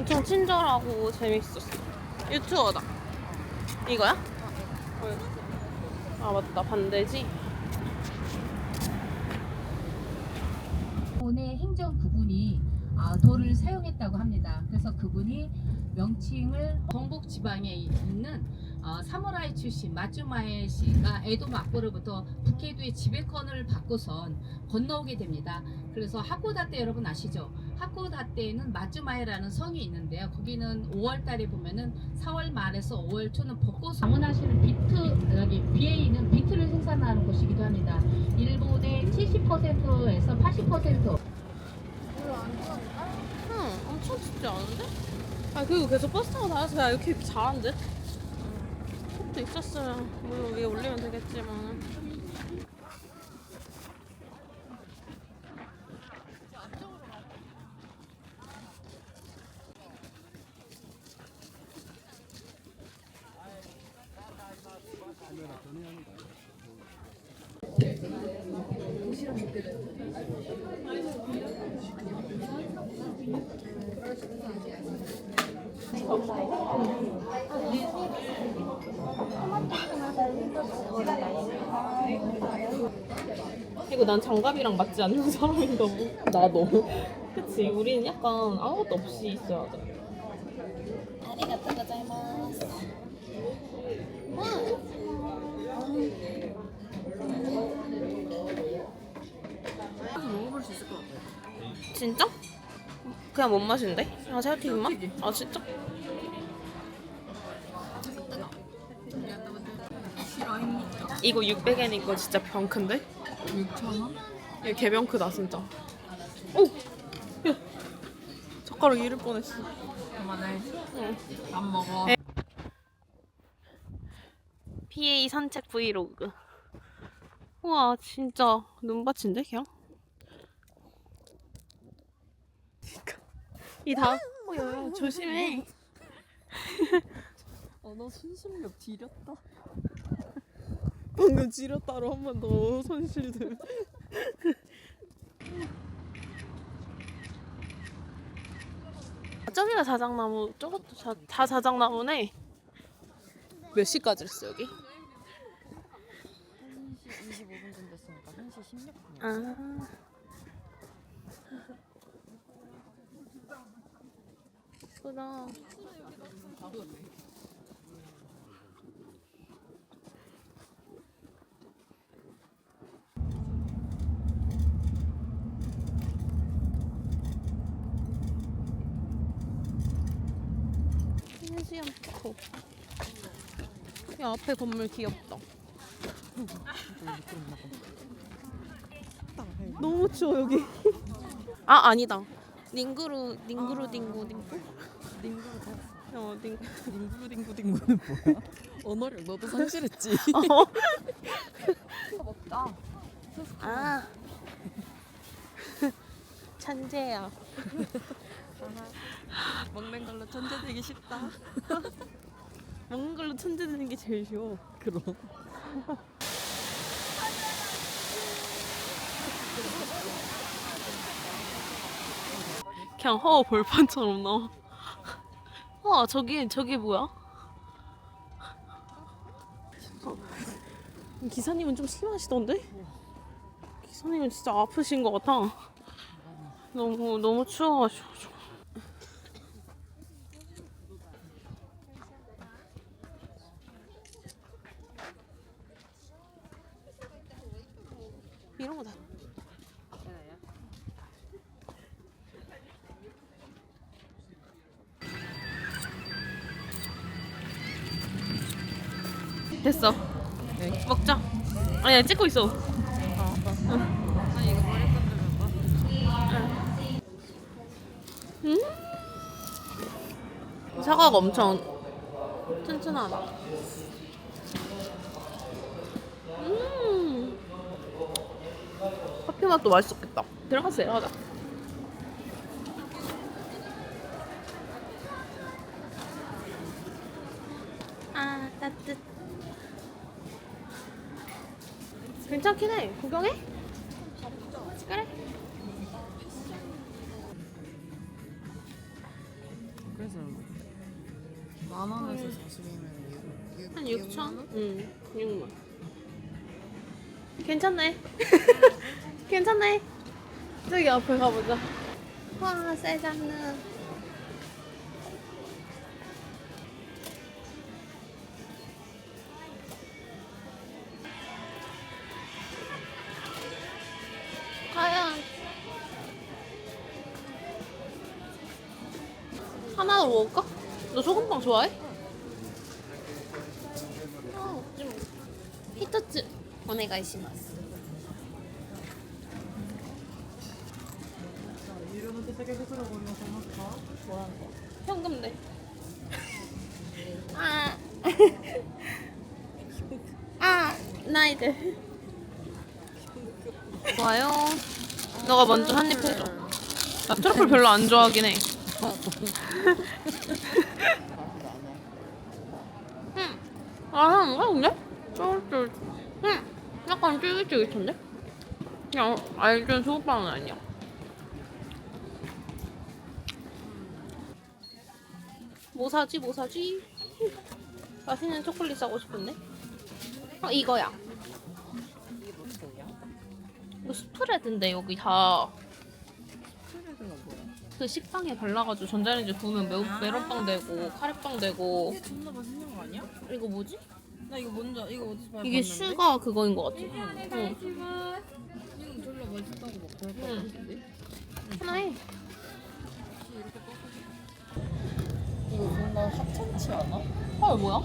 엄청 친절하고 재밌었어. 유튜버다. 이거야? 아 맞다 반대지. 일본의 행정 부분이 아, 도를 사용했다고 합니다. 그래서 그분이 명칭을 경북 지방에 있는 어, 사무라이 출신 마츠마에 씨가 에도 막부로부터 북해도의 지배권을 받고선 건너오게 됩니다. 그래서 하코다테 여러분 아시죠? 하코다테에는 마츠마에라는 성이 있는데요. 거기는 5월 달에 보면은 4월 말에서 5월 초는 벚꽃 방문하시는 비트 여기 BA는 비트를 생산하는 곳이기도 합니다. 일본의 70%에서 80% 응, 엄청 춥지 않은데? 아 그리고 계속 버스 타고 다녀서 야 이렇게 잘한데? 컵도 있었으면 물론 위에 올리면 되겠지만. 이거 난 장갑이랑 맞지 않는 사람인가 뭐. 나도. 그치, 우리는 약간 아무것도 없이 있어야 돼. 아리가또 고자이마스. 먹어볼 수 있을 것 같아. 진짜? 그냥 뭔 맛인데? 아, 새우튀김 맛? 아, 진짜? 이거 600엔이고 진짜 병 큰데? 6,000원? 이거 개병 크다, 진짜. 오! 야! 젓가락 잃을 뻔했어. 그만해. 응. 안 먹어. 에. PA 산책 브이로그. 우와, 진짜 눈밭인데, 그냥? 이 다음. 어, 야, 야, 조심해. 어, 너 순순력 지렸다. 방금 지렸다로 한 번 더 손실들. 저기가 자작나무, 저것도 자, 다 자작나무네. 몇 시까지 했어 여기? 1시 25분 정도 됐으니까 1시 16분. 아. 예쁘 다. 뮤지엄 코. 야 앞에 건물 귀엽다. 너무 추워 여기. 아 아니다. 닝구루 닝구루 딩구 딩구. 어 딩. 딩구딩구딩구는 뭐야? 언어력 너도 상실했지. 어. 먹자. 아. 천재야. 먹는 걸로 천재 되기 쉽다. 먹는 걸로 천재 되는 게 제일 쉬워. 그럼. 그냥 허 볼판처럼 나와. 와 저기 저기 뭐야? 어, 기사님은 좀 심하시던데? 기사님은 진짜 아프신 것 같아. 너무 너무 추워가지고. 이런 거 다. 됐어. 네. 먹자. 아니야 찍고 있어. 아 이거 머리 건드는 거. 음. 사과가 엄청 튼튼하다. 음. 커피 맛도 맛있었겠다. 들어가세요, 하자. 아, 따뜻. 괜찮긴 해. 구경해? 만 원에서 40이면 한 6천? 응, 6만. 괜찮네. 괜찮네. 저기 앞에 가보자. 와, 세장르. 좋아해? 아, 좀 히토츠 오네가이시마스. 현금 내. 아. 아, 나이들. 좋아요. 너가 먼저 한 입 해줘. 나 트러플 별로 안 좋아하긴 해. 아, 근데? 쫄쫄. 응. 약간 쫄깃쫄깃한데? 그냥 알던 소금빵은 아니야. 뭐 사지? 뭐 사지? 맛있는 초콜릿 사고 싶은데? 어, 이거야. 이거 스프레드인데, 여기 다. 그 식빵에 발라가지고 전자레인지 구우면 매우, 메론빵 되고, 카레빵 되고. 존나 맛있는? 이거 뭐지? 나 이거 먼저 이거 어디서 많이 이게 봤는데? 슈가 그거인 것 같아. 응. 이거 졸라 맛있다고 막 그럴 것 응. 같은데? 하나 해. 이거 존나 하찮지 않아? 헐, 뭐야?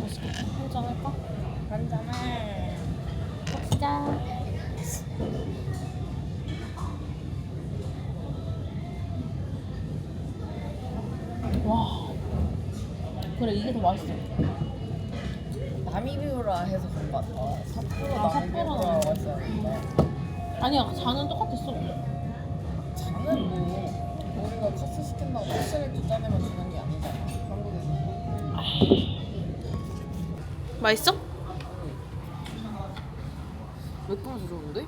맛있겠다. 한잔 할까? 한잔해 먹자. 와. 그래, 이게 더 맛있어. 남이비우라 해서 그런 거 같아 삿포로 아, 남이비우라 삿포로. 했었는데 아니야, 잔은 똑같았어. 자는 뭐 우리가 카스 시킨다고 카스를 두 잔에만 주는 게 아니잖아 한국에서 맛있어? 매콤해서 좋은데?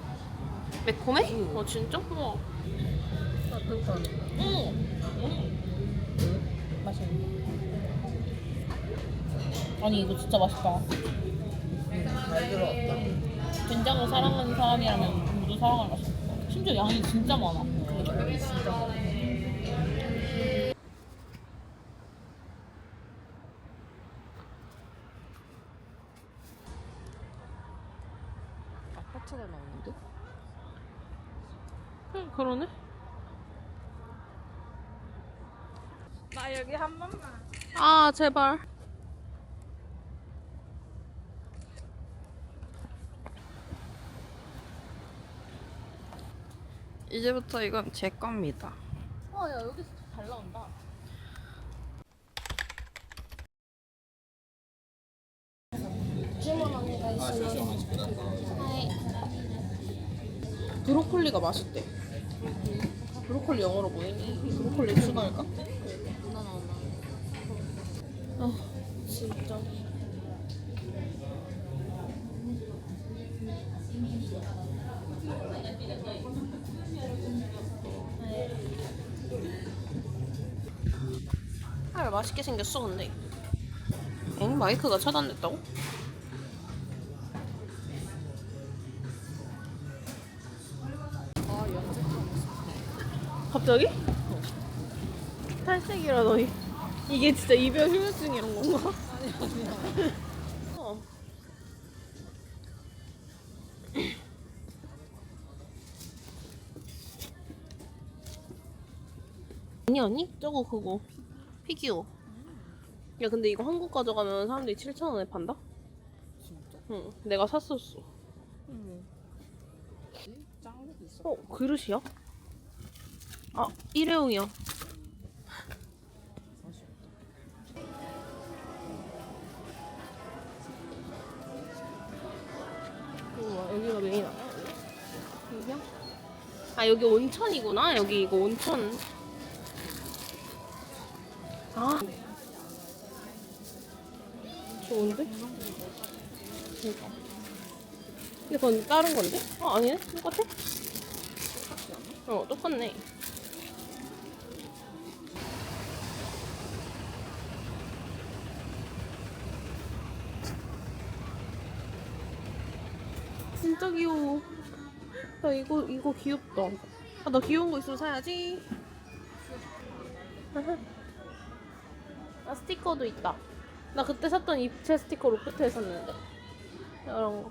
매콤해? 응. 어, 진짜? 우와. 따뜻한 응. 아니, 이거 진짜 맛있다. 잘 들어왔다 된장을 사랑하는 사람이라면 모두 사랑할 맛이야. 심지어 양이 진짜 많아. 아파트가 나오는데? 응, 그러네. 나 여기 한 번만 아, 제발. 이제부터 이건 제 겁니다 어, 야, 여기 진짜 잘 나온다. 브로콜리가 맛있대 브로콜리 영어로 뭐니? 브로콜리 추가할까? 아, 진짜. 맛있게 생겼어, 근데. 엥? 마이크가 차단됐다고? 갑자기? 탈색이라 너희. 이게 진짜 이별 후유증 이런 건가? 아니 아니야. 어. 아니 아니 저거 그거 피규어. 야 근데 이거 한국 가져가면 사람들이 7천 원에 판다? 진짜? 응. 내가 샀었어. 응 짱구도 있어 어 그릇이야? 아 일회용이야. 우와 여기가 메인 아니야? 여기야? 아 여기 온천이구나 여기 이거 온천 아. 좋은데? 그러니까. 이건 다른 건데? 어, 아, 아니네? 똑같아? 어, 똑같네. 진짜 귀여워. 나 이거, 이거 귀엽다. 아, 나 귀여운 거 있으면 사야지. 아 스티커도 있다. 나 그때 샀던 입체 스티커 로프트에 샀는데 이런 거.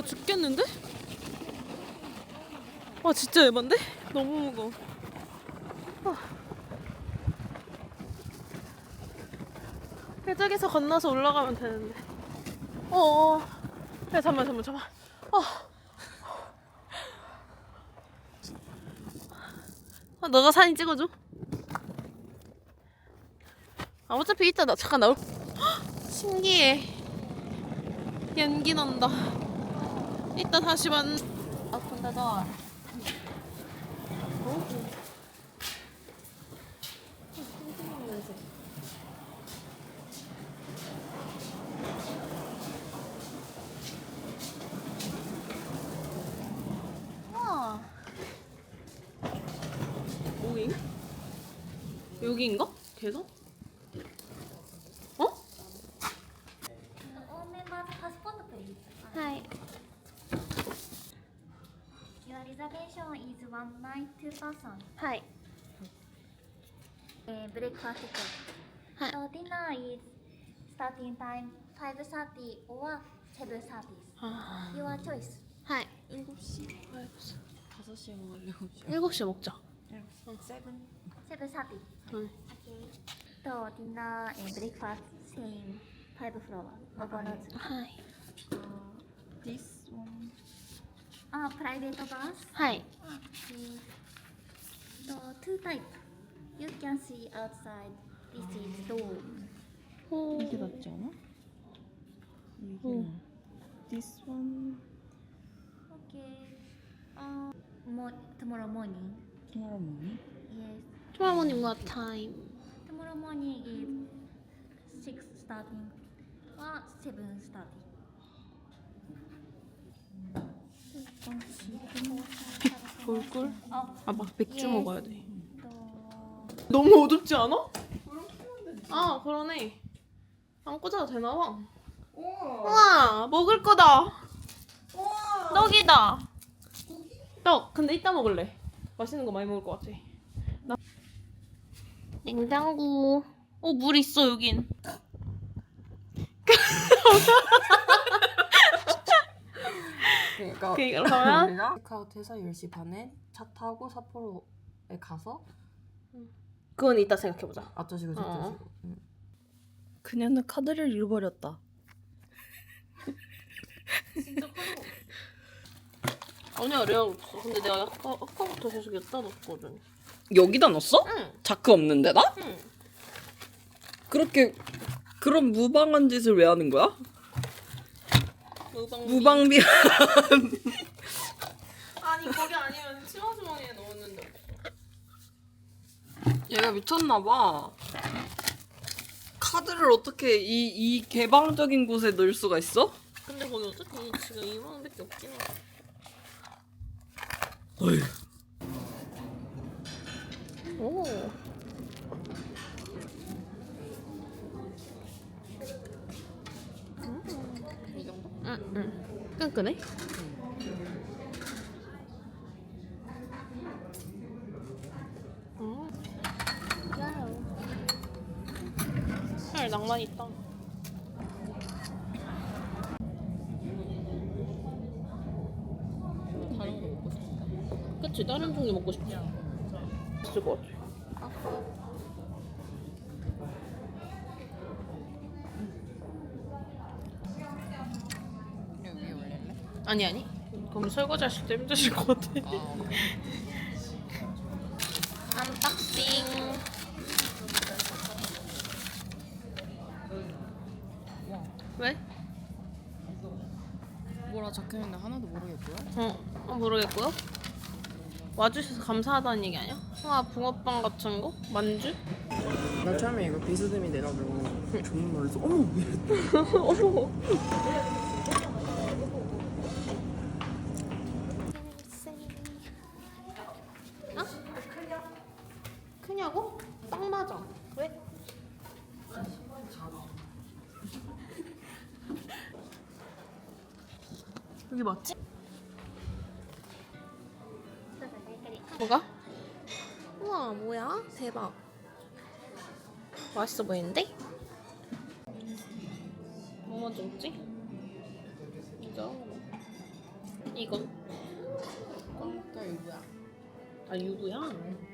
야 죽겠는데? 와 진짜 에반데? 너무 무거워. 아. 해적에서 건너서 올라가면 되는데. 어어. 야 잠만 잠만 잠만. 아. 아 너가 사진 찍어줘. 아 어차피 이따 나 잠깐 나올. 헉, 신기해. 연기 난다. 이따 다시 만. Open the door. 와. 여기? 여기인가? 계속? is one night two person. はい。 Uh, breakfast ticket. Hi. So dinner is starting time 5:30 or 7:30. 아, Your choice. はい。 7시. 5시에 먹으려고. 7시에 먹자. 7:30. 응. Okay. So dinner and breakfast same five floor. Overload. はい。 This one. Ah, private bus. はい。 Okay. So two type. You can see outside. This is door. 이게 낫지 않아? 이게 응. This one. Okay. Uh, mo- tomorrow morning. tomorrow morning. Yes. tomorrow morning what time? Tomorrow morning is six starting or seven starting. 어, 아, 막 맥주 Yes. 먹어야 돼. 또 너무 어둡지 않아? 아, 그러네. 안 꽂아도 되나 봐. 우와, 먹을 거다. 떡이다. 떡. 근데 이따 먹을래. 맛있는 거 많이 먹을 것 같아. 나... 냉장고. 어, 물 있어, 여긴. 그러니까 그러면 우리가 체크아웃해서 10시 반에 차 타고 삿포로에 가서 그건 이따 생각해보자. 앞조시고 어. 뒷조시고. 응. 그녀는 카드를 잃어버렸다. 아니야, 레알 없어. 근데 내가 아까, 아까부터 계속 여기다 넣었거든. 여기다 넣었어? 응, 자크 없는데 나? 응. 그렇게 그런 무방한 짓을 왜 하는 거야? 무방. 무방비 아니, 거기 아니면 치마 주머니에 넣었는데. 얘가 미쳤나 봐. 카드를 어떻게 이, 이 개방적인 곳에 넣을 수가 있어? 근데 거기 어차피 지금 2만 원밖에 없긴 해. 어휴. 오. 이 정도? 응, 응. 끈끈해? 음. 헐, 낭만 있다. 다른 거 먹고 싶다. 그치, 다른 종류 먹고 싶지. 있을 것 같아. 여기 위에 올릴래? 아니, 아니. 그럼 설거지 하실 때 힘드실 것 같아. 아, 언박싱. 와. 왜? 뭐라 적혀있는데 하나도 모르겠고요. 어, 어 모르겠고요. 와주셔서 감사하다는 얘기 아니야? 와 붕어빵 같은 거? 만주? 나 처음에 이거 비스듬히 내놔주고 놀라서 어머. 어머. 크냐고? 딱 맞아. 왜? 여기 맞지? 뭐가? 우와 뭐야? 대박. 맛있어 보이는데? 뭐 먼저 먹지? 이거 이건 또 이거야. 아 유부야?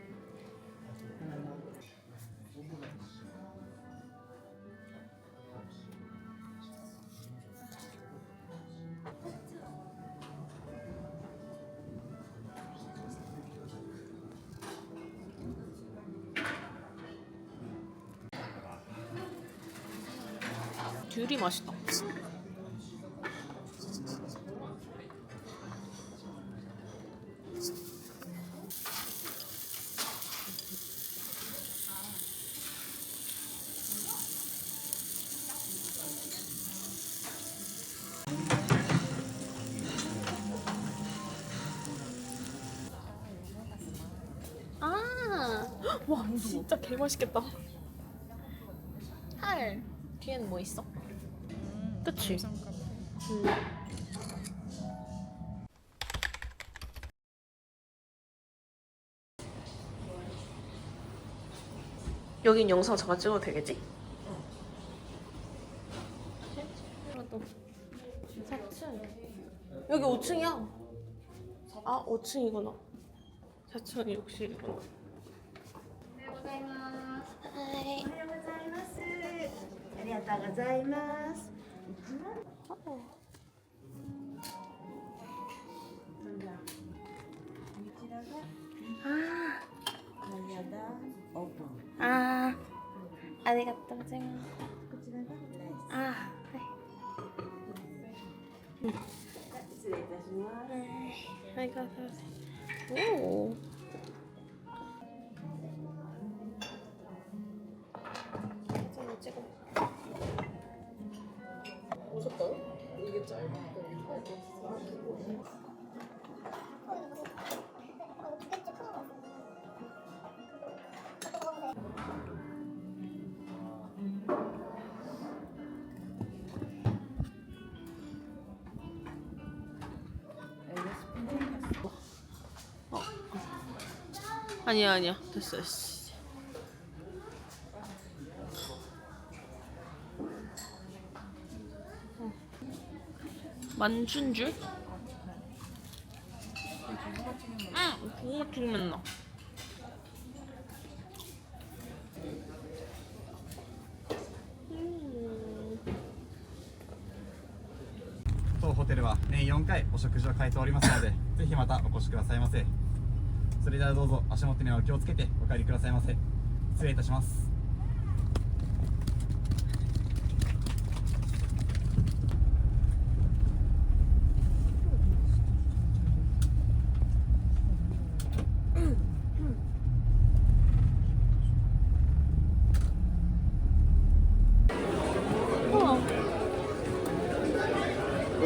귤이 맛있다. 아, 와 진짜 개 맛있겠다. 할 뒤에는 뭐 있어? 그치? 음. 여긴 영상 잠깐 찍어도 되겠지? 그래도 4층 여기 5층이야 아 5층이구나 4층은 욕실이구나 하이 ありがとうございます。 ああありがとうございますあはい、うん、失礼いたします、はい、ありがとうございますおお 아. 아니야 아니야 됐어 됐어. 어. 만준 줄? 응, 고구마튀김 나. 음. 当ホテルは年4回お食事を変えておりますのでぜひまたお越しくださいませそれではどうぞ足元にはお気をつけてお帰りくださいませ失礼いたします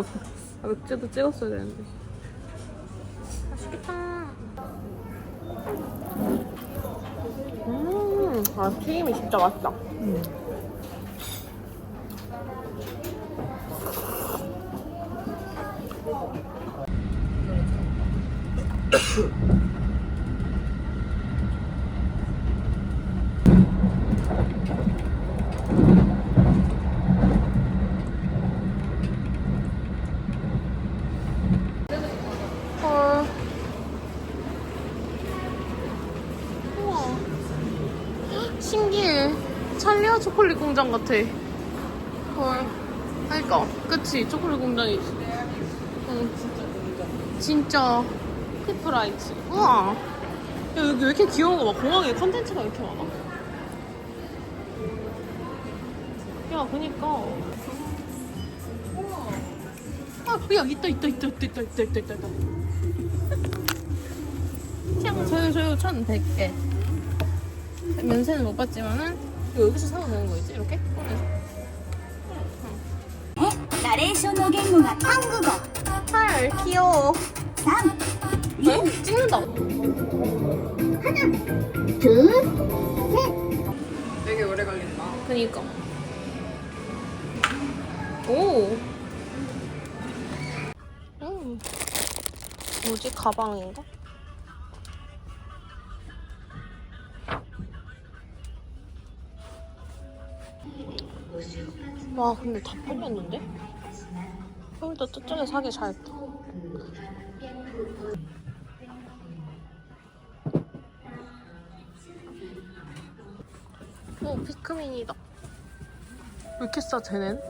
아, 맥주도 찍었어야 되는데. 맛있겠다. 음, 아, 튀김이 진짜 맛있다. 신기해. 찰리아 초콜릿 공장 같아. 헐. 그니까, 그치. 초콜릿 공장이지. 응. 진짜. 피프라이트. 우와. 야, 여기 왜 이렇게 귀여운 거 봐. 공항에 컨텐츠가 왜 이렇게 많아? 야, 그니까. 아, 야, 있다, 있다, 있다, 있다, 있다, 있다, 있다, 있다. 그냥 저요, 저요, 1,100개. 면세는 못 봤지만은, 여기서 사도 되는 거지 이렇게? 꺼내서? 나레이션의 갱무가 한국어. 8 귀여워. 3 네? 찍는다. 하나 둘 그니까. 오. 음. 뭐지 가방인가? 와, 근데 다 팔렸는데? 홀더 저쪽에 사기 잘했다. 오, 피크민이다. 왜 이렇게 싸, 쟤넨?